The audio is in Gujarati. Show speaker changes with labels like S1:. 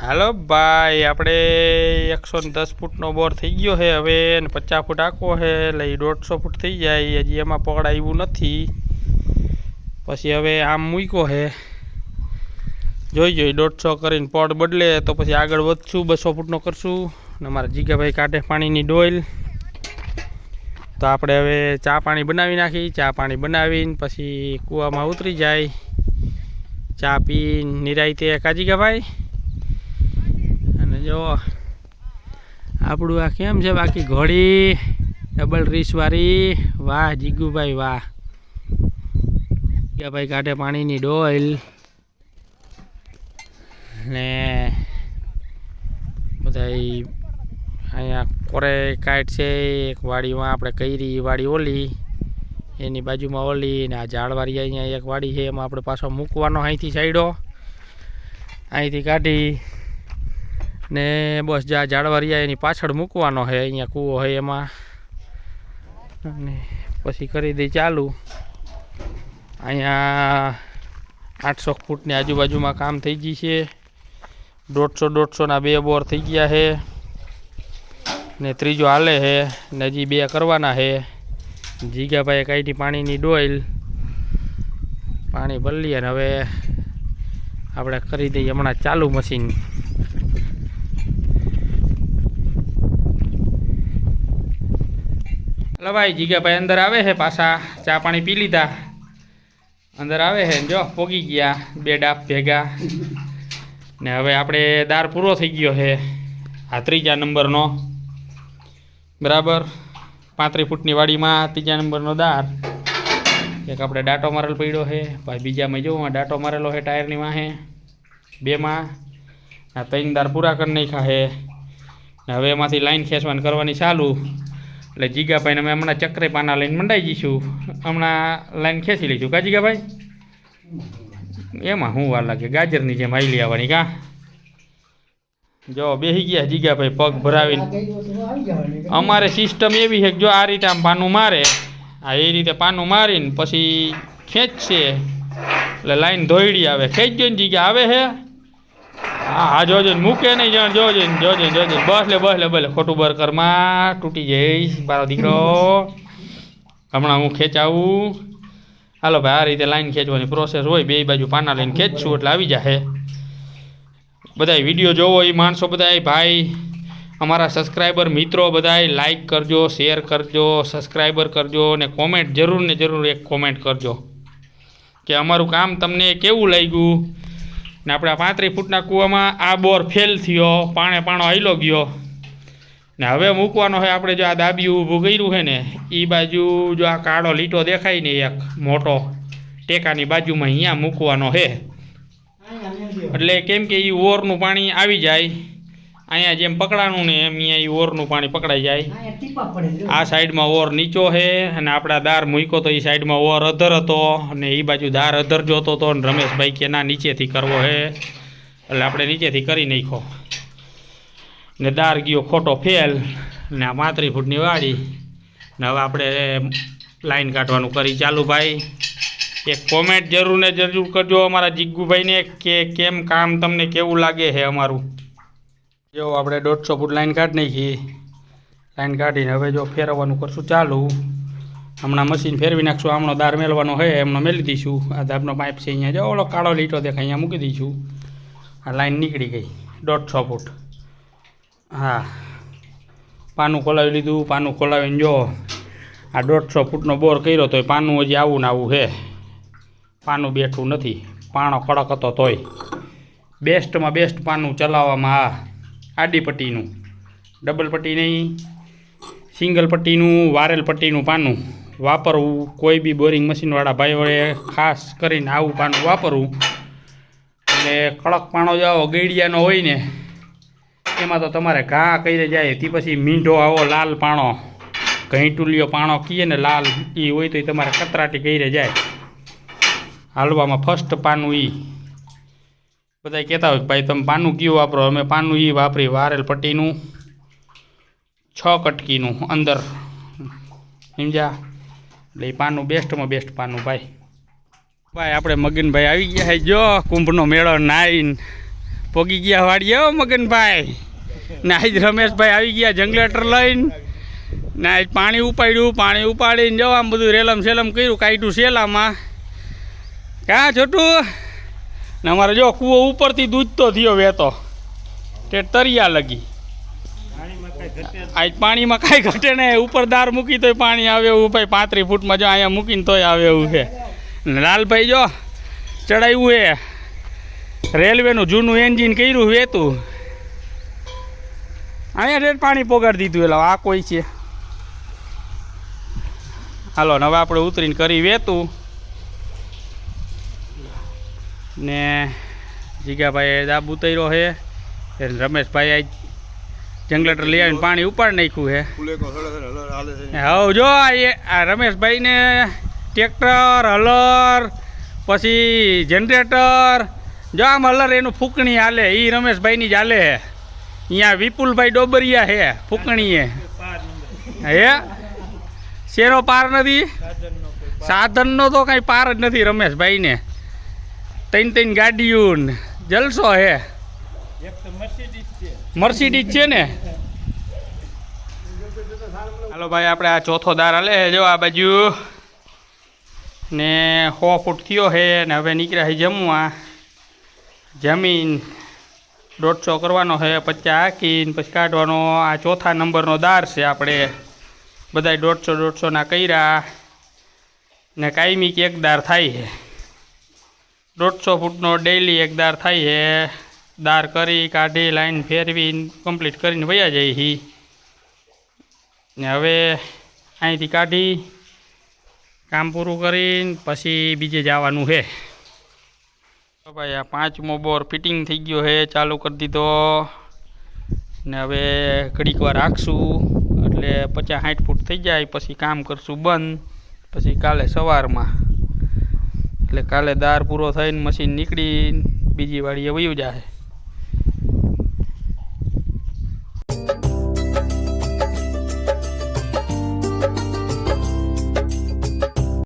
S1: હાલો ભાઈ, આપણે એકસો ને દસ ફૂટનો બોર થઈ ગયો છે હવે ને પચાસ ફૂટ આખો છે, એટલે એ દોઢસો ફૂટ થઈ જાય, હજી એમાં પકડાયું નથી. પછી હવે આમ મૂક્યો છે. જોઈ જોઈ, દોઢસો કરીને પડ બદલે, તો પછી આગળ વધશું, બસો ફૂટનો કરશું. ને મારા જીગાભાઈ કાઢે પાણીની ડોઈલ. તો આપણે હવે ચા પાણી બનાવી નાખી, ચા પાણી બનાવીને પછી કૂવામાં ઉતરી જાય. ચા પી નિરાયતે કાજીગાભાઈ અને જો આપણું આ કેમ છે બાકી ઘોડી? ડબલ રીસવાળી વાહ, જીગુભાઈ, વાહ. ભાઈ કાઢે પાણીની ડોલ. ને બધા અહીંયા કોરે કાઈટ છે, એક વાડીમાં આપણે કઈરી વાડી ઓલી, એની બાજુમાં ઓલી, ને આ ઝાડવાળી અહીંયા એક વાડી છે, એમાં આપણે પાછો મૂકવાનો અહીંથી સાઈડો. અહીંથી કાઢી. ને બસ જ્યાં ઝાડવારિયા એની પાછળ મૂકવાનો છે અહીંયા કૂવો છે એમાં. અને પછી કરી દઈ ચાલુ. અહીંયા આઠસો ફૂટની આજુબાજુમાં કામ થઈ ગઈ છે. દોઢસો દોઢસોના બે બોર થઈ ગયા છે ને ત્રીજો હાલે છે ને હજી બે કરવાના છે જીગાભાઈએ કાંઈથી પાણીની ડોઈલ. પાણી ભરી લઈએ ને હવે આપણે કરી દઈએ હમણાં ચાલુ મશીન. હલો ભાઈ અંદર આવે છે પાછા ચા પાણી પી લીધા. અંદર આવે છે જો, પોગી ગયા, બે ડાપ ભેગા. ને હવે આપણે દાર પૂરો થઈ ગયો છે આ ત્રીજા નંબરનો. બરાબર? પાંત્રીસ ફૂટની વાડીમાં ત્રીજા નંબરનો દાર. એક આપણે ડાટો મારેલ પડ્યો છે ભાઈ બીજામાં જો આ ડાટો મારેલો છે ટાયરની વાહે. બેમાં. આ ત્રણ દાર પૂરા કરી નાખ્યા છે હવે એમાંથી લાઈન ખેંચવાની કરવાની ચાલુ. એટલે જીગાભાઈને અમે હમણાં ચક્રે પાના લઈને મંડાઈ જઈશું. હમણાં લાઈન ખેંચી લઈશું. કા જીગાભાઈ? એમાં શું વાર લાગે? ગાજરની જેમ આઈલી આવવાની કા? જો બેસી ગયા જીગાભાઈ પગ ભરાવીને. અમારે સિસ્ટમ એવી છે કે જો આ રીતે આમ પાનું મારે, આ એ રીતે પાનું મારીને પછી ખેંચશે. એટલે લાઈન ધોઈડી આવે. ખેંચજો ને જીગા, આવે છે હા જોજો મૂકે નહીં જણ, જોજો જોજો જોજો બસ લે બસ લે બસ લે. ખોટું બરકરમાં તૂટી જઈશ, મારો દીકરો. હમણાં હું ખેંચાવું. હાલો ભાઈ, આ રીતે લાઈન ખેંચવાની પ્રોસેસ હોય, બે બાજુ પાના લઈને ખેંચશું, એટલે આવી જશે બધાય વીડિયો જોવો એ માણસો બધાય. ભાઈ, અમારા સબસ્ક્રાઈબર મિત્રો બધાય લાઈક કરજો શેર કરજો સબસ્ક્રાઈબર કરજો, ને કોમેન્ટ જરૂર ને જરૂર એક કોમેન્ટ કરજો. કે અમારું કામ તમને કેવું લાગ્યું? ને આપણે પાંત્રીસ ફૂટના કૂવામાં આ બોર ફેલ થયો પાણે પાણો હાઈલો ગયો. ને હવે મૂકવાનો હોય આપણે જો આ દાબિયું ઊભું કર્યું છે ને એ બાજુ જો આ કાળો લીટો દેખાય ને એક મોટો ટેકાની બાજુમાં અહીંયા મૂકવાનો છે. એટલે કેમ કે એ ઓરનું પાણી આવી જાય. અહીંયા જેમ પકડાનું ને એમ અહીંયા એ ઓરનું પાણી પકડાઈ જાય. આ સાઈડમાં ઓર નીચો છે અને આપણા દાર મૂક્યો તો એ સાઈડમાં ઓર અધર હતો અને એ બાજુ દાર અધર જોતો હતો અને રમેશભાઈ કે ના નીચેથી કરવો છે એટલે આપણે નીચેથી કરી નાખો ને દાર ગયો ખોટો ફેલ ને આ માત્રી ફૂટની વાડી ને હવે આપણે લાઈન કાઢવાનું કરી ચાલુ ભાઈ. એક કોમેન્ટ જરૂર ને જરૂર કરજો અમારા જીગ્ગુભાઈને કે કેમ કામ તમને કેવું લાગે છે અમારું? જો આપણે દોઢસો ફૂટ લાઈન કાઢી નાખી. લાઈન કાઢીને હવે જો ફેરવવાનું કરશું ચાલુ. હમણાં મશીન ફેરવી નાખશું. આમનો દાર મેળવાનો છે, એમનો મેળવી દઈશું. આ દાબનો પાઇપ છે અહીંયા. જો ઓલો કાળો લીટો દેખાય, અહીંયા મૂકી દઈશું. આ લાઈન નીકળી ગઈ, દોઢસો ફૂટ. હા. પાનું ખોલાવી લીધું, પાનું ખોલાવીને જો આ દોઢસો ફૂટનો બોર કર્યો તો પાનું હજી આવું ને આવું છે. પાનું બેઠું નથી. પાણો કડક હતો તોય. બેસ્ટમાં બેસ્ટ પાનું ચલાવવામાં આ. આડી પટ્ટીનું. ડબલ પટ્ટી નહીં. સિંગલ પટ્ટીનું, વારેલ પટ્ટીનું પાનું વાપરવું. કોઈ બી બોરિંગ મશીનવાળા ભાઈઓએ ખાસ કરીને આવું પાનું વાપરવું. એટલે કડક પાણો જાઓ ગેડિયાનો હોય ને, એમાં તો તમારે ઘા કરી જાય. તે પછી મીંઢો આવો, લાલ પાણો. ઘઈટુલિયો પાણો કહીએ ને લાલ એ હોય તો એ તમારે કતરાટી કરી જાય. હાલવામાં ફર્સ્ટ પાનું ઈ. બધા કહેતા હોય કે ભાઈ તમે પાનું કયું વાપરો. અમે પાનું એ વાપરી વારેલ પટ્ટીનું, છ કટકીનું અંદર. સમજ્યા? એટલે એ પાનું બેસ્ટમાં બેસ્ટ પાનું ભાઈ. ભાઈ, આપણે મગનભાઈ આવી ગયા જો, કુંભનો મેળો નાઈને પોગી ગયા વાડીએ, હો, મગનભાઈ. ને આજ રમેશભાઈ આવી ગયા જંગલેટર લઈને. ના પાણી ઉપાડ્યું, પાણી ઉપાડીને જો, આમ બધું રેલમ સેલમ કર્યું, કાઢ્યું સેલામાં ક્યાં છોટું? ને અમારે જો કૂવો ઉપરથી દૂધ તો થયો વહેતો. તે તરિયા લગી. આજ પાણીમાં કાંઈ ઘટે નહીં. ઉપર દાર મૂકી તોય પાણી આવે એવું ભાઈ. પાંત્રીસ ફૂટમાં જો અહીંયા મૂકીને તોય આવે એવું છે. ને લાલભાઈ જો ચડાવ્યું એ રેલવેનું જૂનું એન્જિન કર્યું વેતું. અહીંયા રેટ પાણી પોગાડી દીધું એટલે આ કોઈ છે. હાલો નવા આપણે ઉતરીને કરી વેતું. ને જીગાભાઈ દાબ ઉતર્યો છે. રમેશભાઈ આજ જંગલેટર લઈ આવીને પાણી ઉપાડ નાખ્યું છે. હવ જો આ એ- આ રમેશભાઈને ટ્રેક્ટર હલર પછી જનરેટર જો આમ હલર એનું ફૂંકણી હાલે એ રમેશભાઈની જ હાલે છે. અહીંયા વિપુલભાઈ ડોબરિયા છે ફૂંકણીએ. હે? શેનો પાર નથી? સાધનનો તો કાંઈ પાર જ નથી રમેશભાઈને. ત્રણ ત્રણ ગાડીઓ ને જલસો હે. મર્સિડીઝ છે. ને? હાલો ભાઈ આપણે આ ચોથો દાર હલે જો આ બાજુ. ને સો ફૂટ થયો છે ને હવે નીકળ્યા છે જમવા. જમીન દોઢસો કરવાનો છે પછી હાકીને પછી કાઢવાનો. આ ચોથા નંબરનો દાર છે આપણે. બધાય દોઢસો દોઢસોના કર્યા. ને કાયમી એક દાર થાય છે. દોઢસો ફૂટનો ડેઈલી એક દાર થાય છે. દાર કરી, કાઢી, લાઈન ફેરવી કમ્પ્લીટ કરીને વયા જાય હી ને હવે અહીંથી કાઢી, કામ પૂરું કરીને પછી બીજે જવાનું છે. ભાઈ આ પાંચમો બોર ફિટિંગ થઈ ગયો છે, ચાલુ કરી દીધો. ને હવે ઘડીક વાર રાખશું, એટલે પચાસ સાઠ ફૂટ થઈ જાય, પછી કામ કરશું બંધ, પછી કાલે સવારમાં. એટલે કાલે દાર પૂરો થઈને મશીન નીકળી બીજી વાડીએ વયું જાય